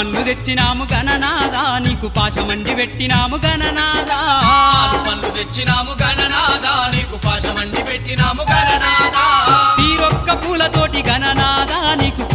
పన్ను తెచ్చినాము గణనాదా నీకు పాశమండి పెట్టినాము గణనాదా పన్ను తెచ్చినాము గణనాదా నీకు పాశమండి పెట్టినాము